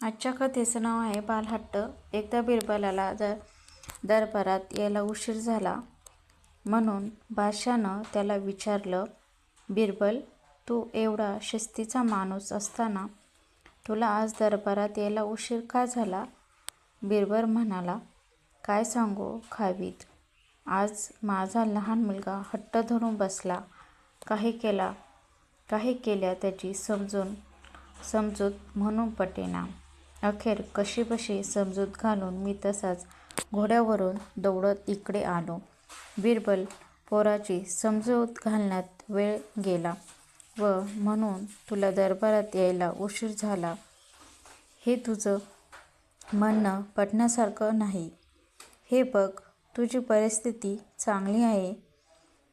आजच्या कथेचं नाव आहे बालहट्ट. एकदा बिरबलाला दर दरबारात यायला उशीर झाला. म्हणून बादशानं त्याला विचारलं बिरबल तू एवढा शिस्तीचा माणूस असताना तुला आज दरबारात यायला उशीर का झाला? बिरबल म्हणाला काय सांगू खावीत. आज माझा लहान मुलगा हट्ट धरून बसला. काही केला काही केल्या त्याची समजून समजूत म्हणून पटेना. अखेर कशीबशी समजूत घालून मी तसाच घोड्यावरून दौडत इकडे आलो. बिरबल पोराची समजूत घालण्यात वेळ गेला व म्हणून तुला दरबारात यायला उशीर झाला. हे तुझं म्हणणं पटण्यासारखं नाही. हे बघ तुझी परिस्थिती चांगली आहे.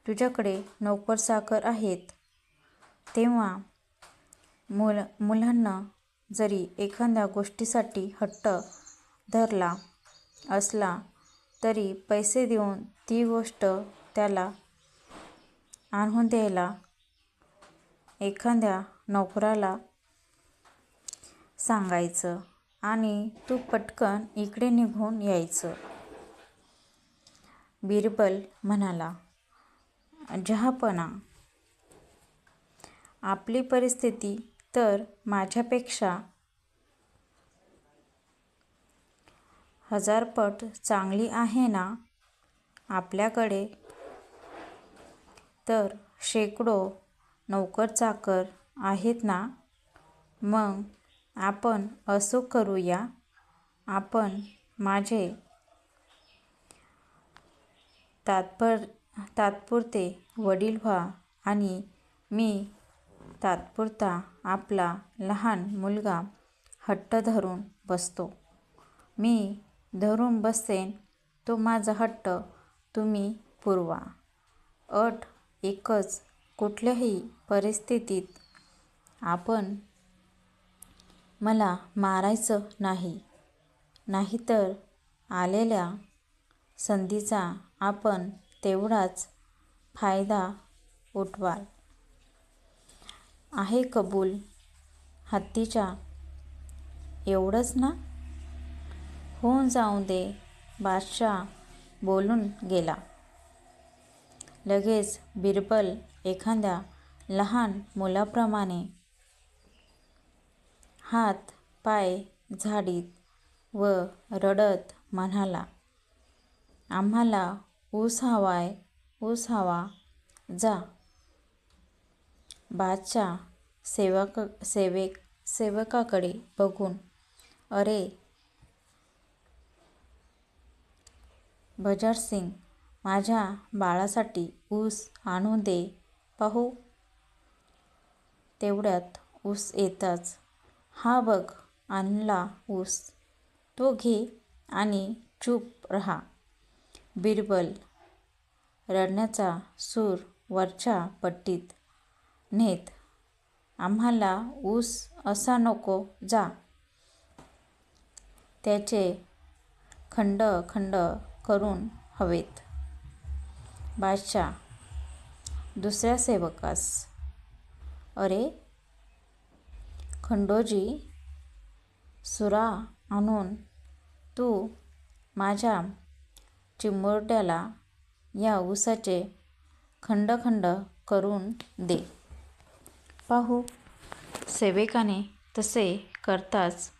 तुझ्याकडे नोकरचाकर आहेत. तेव्हा मुल मुलांना जरी एखाद्या गोष्टीसाठी हट्ट धरला असला तरी पैसे देऊन ती गोष्ट त्याला आणून द्यायला एखाद्या नोकराला सांगायचं आणि तू पटकन इकडे निघून यायचं. बिरबल म्हणाला जहापणा. आपली परिस्थिती तर माझ्यापेक्षा हजारपट चांगली आहे ना? आपल्याकडे तर शेकडो नोकर-चाकर आहेत ना? मग आपण असं करूया. आपण माझे तात्पर तात्पुरते वडील व्हा आणि मी तात्पुरता आपला लहान मुलगा हट्ट धरून बसतो. मी धरून बसेन तो माझा हट्ट तुम्ही पुरवा. अट एकच कुठल्याही परिस्थितीत आपण मला मारायचं नाही. नाहीतर आलेल्या संधीचा आपण तेवढाच फायदा उठवाल. आहे कबूल. हत्तीच्या. एवढंच ना? होऊन जाऊ दे बादशाह बोलून गेला. लगेच बिरबल एखाद्या लहान मुलाप्रमाणे हात पाय झाडीत व रडत म्हणाला आम्हाला ऊस हवाय ऊस हवा जा. बादशाह सेवक सेवेक सेवकाकडे बघून अरे बजारसिंग माझ्या बाळासाठी ऊस आणून दे पाहू? तेवढ्यात ऊस येताच. हा बघ आणला ऊस. तो घे आणि चूप रहा. बिरबल रडण्याचा सूर वरच्या पट्टीत नेत. आम्हाला ऊस असा नको जा. त्याचे खंड खंड करून हवेत. बादशाह दुसऱ्या सेवकास. अरे खंडोजी सुरा आणून तू माझ्या चिमुरट्याला या ऊसाचे खंड खंड करून दे. पाहू. सेवकाने तसे करताच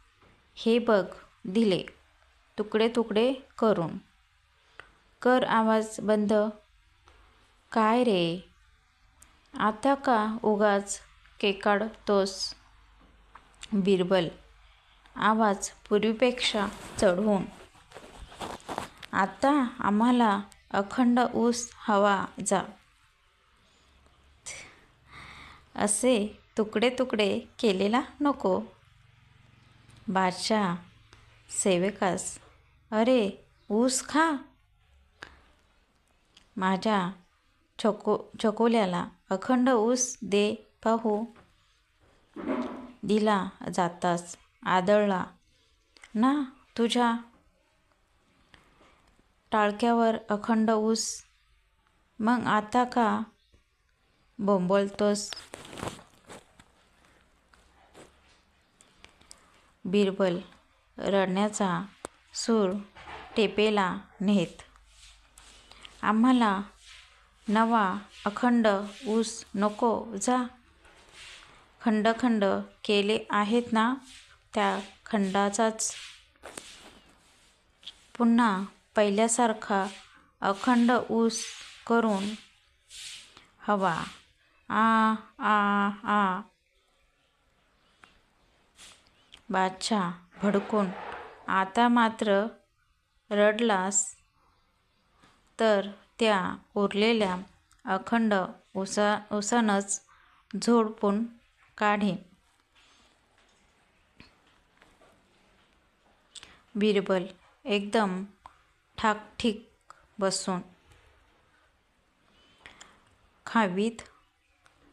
हे बघ दिले तुकडे तुकडे करून. कर आवाज बंद. काय रे? आता का उगाच केकाडतोस? बिरबल आवाज पूर्वीपेक्षा चढवून. आता आम्हाला अखंड ऊस हवा जा. असे तुकडे तुकडे केलेला नको. बादशाह सेवकास अरे ऊस खा. माझ्या छको चकोल्याला अखंड ऊस दे पाहू. दिला जातास आदळला. ना तुझ्या? टाळक्यावर अखंड ऊस. मग आता का बोंबलतोस? बिरबल रडण्याचा सूर टेपेला नेत. आम्हाला नवा अखंड ऊस नको जा. खंड खंड केले आहेत ना त्या खंडाचाच. पुन्हा पहिल्यासारखा अखंड ऊस करून हवा. आ आ आ बादशाह भडकून. आता मात्र रडलास तर त्या उरलेल्या अखंड उसा उसानंच झोडपून काढे. बिरबल एकदम ठाकठीक बसून खावीत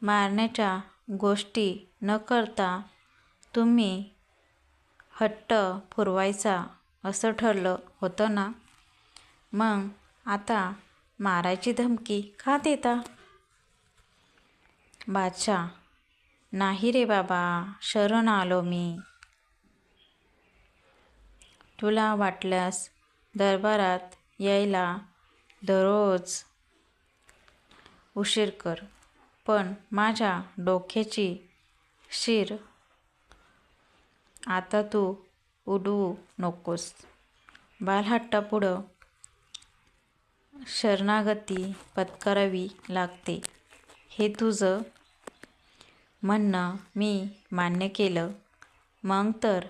मारण्याच्या गोष्टी न करता तुम्ही हट्ट पुरवायचा असं ठरलं होतं ना? मग आता मारायची धमकी का देता? बादशाह नाही रे बाबा शरण आलो मी. तुला वाटल्यास दरबारात यायला दररोज उशीर कर पण माझ्या डोक्याची शिर आता तू उडवू नकोस. बालहट्टापुढं शरणागती पत्करावी लागते. हे तुझं म्हणणं मी मान्य केलं. मग तर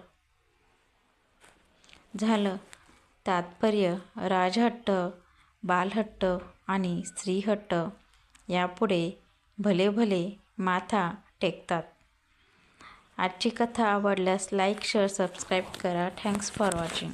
झालं. तात्पर्य राजहट्ट बालहट्ट आणि स्त्रीहट्ट यापुढे भले भले माथा टेकतात. आजची कथा आवडल्यास लाईक शेअर सबस्क्राईब करा. Thanks for watching